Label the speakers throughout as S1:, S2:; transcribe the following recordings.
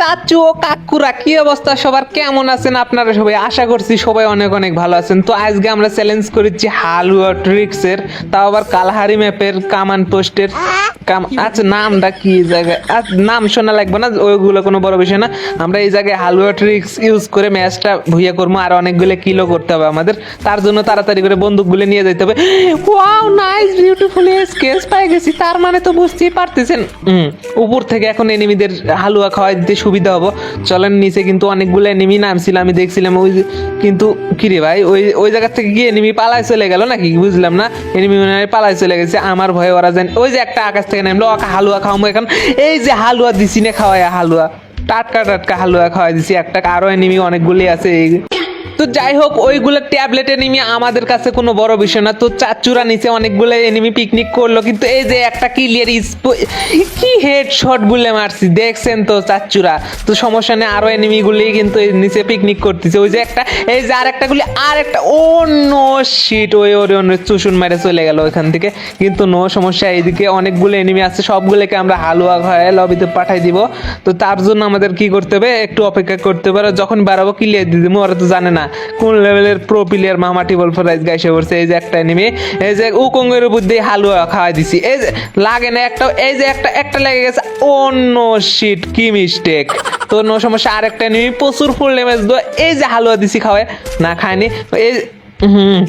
S1: চাচু ও কাকুরা কি অবস্থা? সবার কেমন আছেন আপনারা সবাই? আশা করছি সবাই অনেক অনেক ভালো আছেন। তো আজকে আমরা চ্যালেঞ্জ করেছি হালুয়া ট্রিক্সের তাও আবার কালহারি ম্যাপের কামান পোস্টের আচ্ছা নামটা কি জায়গায়? আচ্ছা, নাম শোনা লাগবে না ওইগুলো কোনো বড় বিষয় না। আমরা এই জায়গায় হালুয়া ট্রিক্স ইউজ করে ম্যাচটা ভুইয়া করব আর অনেকগুলো কিলো করতে হবে আমাদের। তার জন্য তাড়াতাড়ি করে বন্দুকগুলো নিয়ে যেতে হবে। ওয়াও নাইস বিউটিফুল স্কেচ পাই গেছি। তার মানে তো বুঝতেই পারতেছেন। উপর থেকে এখন এনিমিদের হালুয়া খাওয়াই দিতে সুবিধা হব। চলেন, নিচে কিন্তু অনেকগুলো এনিমি নামছিল আমি দেখছিলাম, ওই কিন্তু কিরে ভাই, ওই ওই জায়গা থেকে গিয়ে এনিমি পালায় চলে গেল নাকি? বুঝলাম না। এনিমি মনে পালায় চলে গেছে, আমার ভয়ে ওরা যেন ওই যে একটা আকাশ থেকে নামলো হালুয়া খাওয়াবো এখন। এই যে হালুয়া দিছি না খাওয়ায় হালুয়া। টাটকা টাটকা হালুয়া খাওয়াই দিছি, একটা আরও এনিমি অনেকগুলি আছে, এই তো যাই হোক, ওইগুলো ট্যাবলেট এনিমি আমাদের কাছে কোনো বড় বিষয় না। তো চাচুরা নিচে অনেকগুলো এনিমি পিকনিক করল, কিন্তু এই যে একটা ক্লিয়ার কি হেড শট গুলে মারছি, দেখছেন তো চাচুরা? তো সমস্যা নেই, আরও এনিমি গুলি কিন্তু নিচে পিকনিক করতেছে। ওই যে একটা, এই যে আরেকটা গুলি আর একটা ও নো শিট ওই, ওরে অন্য চুষুন মেরে চলে গেল ওইখান থেকে। কিন্তু নো সমস্যা, এইদিকে অনেকগুলো এনিমি আছে, সবগুলোকে আমরা হালুয়া ঘরে লবিতে পাঠাই দিব। তো তার জন্য আমাদের কি করতে হবে? একটু অপেক্ষা করতে হবে, আর যখন বাড়াবো ক্লিয়ার দিয়ে দিব, ওরা তো জানে না। কোন লেভেলের প্রো প্লেয়ার মামাটি বল ফরাইজ গাইসে পড়ছে এই যে একটা এনিমি এই যে উকঙ্গের উপর দিয়ে হালুয়া খাওয়াই দিছি। এই যে, লাগে না একটা, এই যে একটা একটা লেগে গেছে, অন্য শিট কি মিস্টেক তো নো সমস্যা আর একটা এনিমি প্রচুর ফুল ড্যামেজ দো এই যে হালুয়া দিছি খাওয়ায়, না খায়নি, এই হুম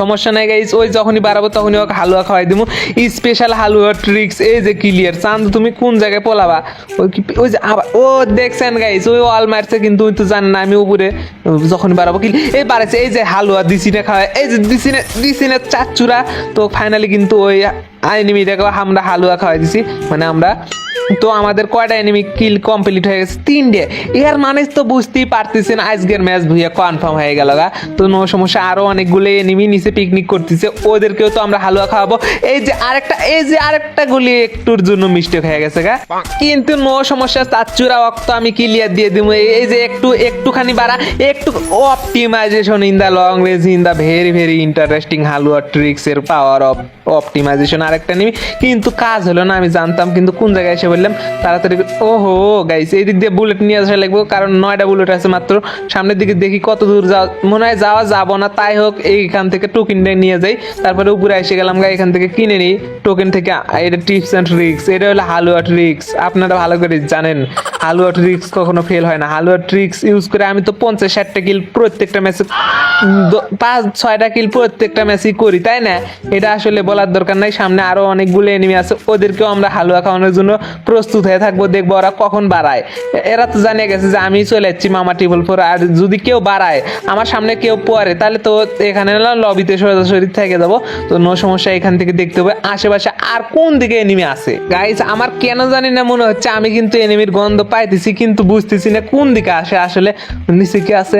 S1: সমস্যা নাই গাইস ওই যখনই বাড়াবো তখনই ওকে হালুয়া খাওয়াই দিব স্পেশাল হালুয়া ট্রিক্স এই যে ক্লিয়ার চান্দ, তুমি কোন জায়গায় পলাবা? ওই কি ওই যে আবার ও, দেখছেন গাইস ওই অল মারছে, কিন্তু ওই তো জান না আমি উপরে। যখন বাড়াবো কি এই বাড়াচ্ছে এই যে হালুয়া দিছি না খাওয়ায়, এই যে দিছি না দিছি না চাচ্চুরা। তো ফাইনালি কিন্তু ওই আইনি আইনিমিটাকে আমরা হালুয়া খাওয়াই দিছি। মানে আমরা তো আমাদের কয়টা এনিমি কিল কমপ্লিট হয়ে গেছে? তিনটে। এর মানে তো বুঝতেই পারতেছেন আজকের ম্যাচ ভুইয়া কনফার্ম হয়ে গেল গা। তো নো সমস্যা, আরও অনেকগুলো এনিমি নিচে পিকনিক করতেছে। ওদেরকেও তো আমরা হালুয়া খাওয়াবো। এই যে আরেকটা, এই যে আরেকটা গুলি একটুর জন্য মিস্টেক হয়ে গেছে গা। কিন্তু নো সমস্যা, চাচ্চুরা অক্ত আমি ক্লিয়ার দিয়ে দিব। এই যে একটু, একটুখানি বাড়া, একটু optimization in the long range in the very very interesting halwa tricks এর পাওয়ার অফ অপটিমাইজেশন আরেকটা নিবি কিন্তু কাজ হলো না, আমি জানতাম কিন্তু কোন জায়গায় এসে বললাম, তাড়াতাড়ি ওহো গাইস এই দিক দিয়ে বুলেট নিয়ে আসা লাগবে, কারণ নয়টা বুলেট আছে মাত্র। সামনের দিকে দেখি কত দূর যাওয়া, মনে হয় যাওয়া যাব না, তাই হোক, এইখান থেকে টোকেনটা নিয়ে যাই। তারপরে উপরে এসে গেলাম গা, এখান থেকে কিনে নিই। টোকেন থেকে এটা টিপস অ্যান্ড ট্রিক্স এটা হলো হালুয়া ট্রিক্স আপনারা ভালো করে জানেন। হালুয়া ট্রিক্স কখনো ফেল হয় না। হালুয়া ট্রিক্স ইউজ করে আমি তো পঞ্চাশ ষাটটা কিল প্রত্যেকটা ম্যাচে পাঁচ, ছয়টা কিল প্রত্যেকটা ম্যাচই করি, তাই না? এটা আসলে বলার দরকার নাই। সামনে আরও অনেকগুলো এনিমি আছে, ওদেরকেও আমরা হালুয়া খাওয়ানোর জন্য প্রস্তুত হয়ে থাকব, দেখব ওরা কখন বাড়ায়। এরা তো জানিয়ে গেছে যে আমি চলে যাচ্ছি মামা টিবল ফোর আর যদি কেউ বাড়ায়, আমার সামনে কেউ পড়ে তাহলে তো এখানে না লবিতে সরাসরি থেকে যাব। তো নো সমস্যা, এখান থেকে দেখতে হবে আশেপাশে আর কোন দিকে এনিমি আছে। গাইস আমার কেন জানি না মনে হচ্ছে, আমি কিন্তু এনিমির গন্ধ পাইতেছি কিন্তু বুঝতেছি না কোন দিকে আসে আসলে নিচে কি আছে?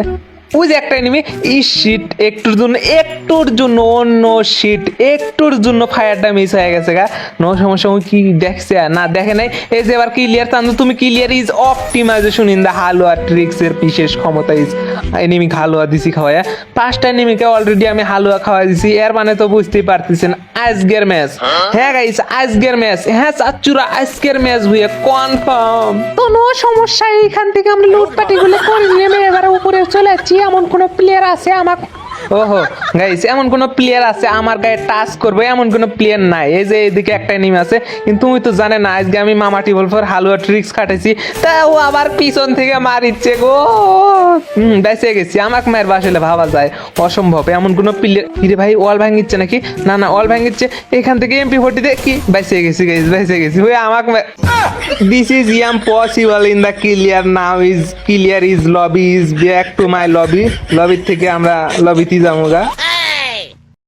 S1: ওই যে একটা এনিমি ই শিট একটুর জন্য একটুর জন্য, অন্য শিট একটুর জন্য ফায়ারটা মিস হয়ে গেছে গা। নো সমস্যা কি দেখছে? না, দেখে নাই। এই যে এবার ক্লিয়ার চান্দ তুমি clear is optimization in the halwa tricks এর বিশেষ ক্ষমতা ইজ এনিমি হালুয়া দিছি খাওয়ায় পাঁচটা এনিমিকে অলরেডি আমি হালুয়া খাওয়াই দিছি, এর মানে তো বুঝতেই পারতেছেন, আজকের ম্যাচ হ্যাঁ গাইস আজকের ম্যাচ হ্যাঁ চাচুরা আজকের ম্যাচ হইয়া কনফার্ম তো নো সমস্যা, এইখান থেকে আমরা লুটপাটি গুলো করে নেমে এবারে উপরে চলে যাচ্ছি। এমন কোনো প্লেয়ার আছে আমার ওহো গাইস এমন কোন প্লেয়ার আছে আমার গায়ে টাচ করবে? এমন কোন প্লেয়ার নাই। এই যে এদিকে একটা এনিমি আছে। কিন্তু তুমি তো জানে না, আজকে আমি মামা টিবল ফর হালুয়া ট্রিক্স কাটেছি তা ও আবার পিছন থেকে মারিচ্ছে গো। হুম বেঁচে গেছি। আমাকে মায়ের বাসলে ভাবা যায়। অসম্ভব। এমন কোন প্লেয়ার কিরে ভাই ওয়াল ভাঙিচ্ছে নাকি? না না ওয়াল ভাঙিচ্ছে। এখান থেকে এমপি ফোর্টি কি? বেঁচে গেছি গাইস বেঁচে গেছি। ওই আমাকে this is impossible in the clear now is clear is lobby is back to my lobby লবির থেকে আমরা লবিতে যাব গা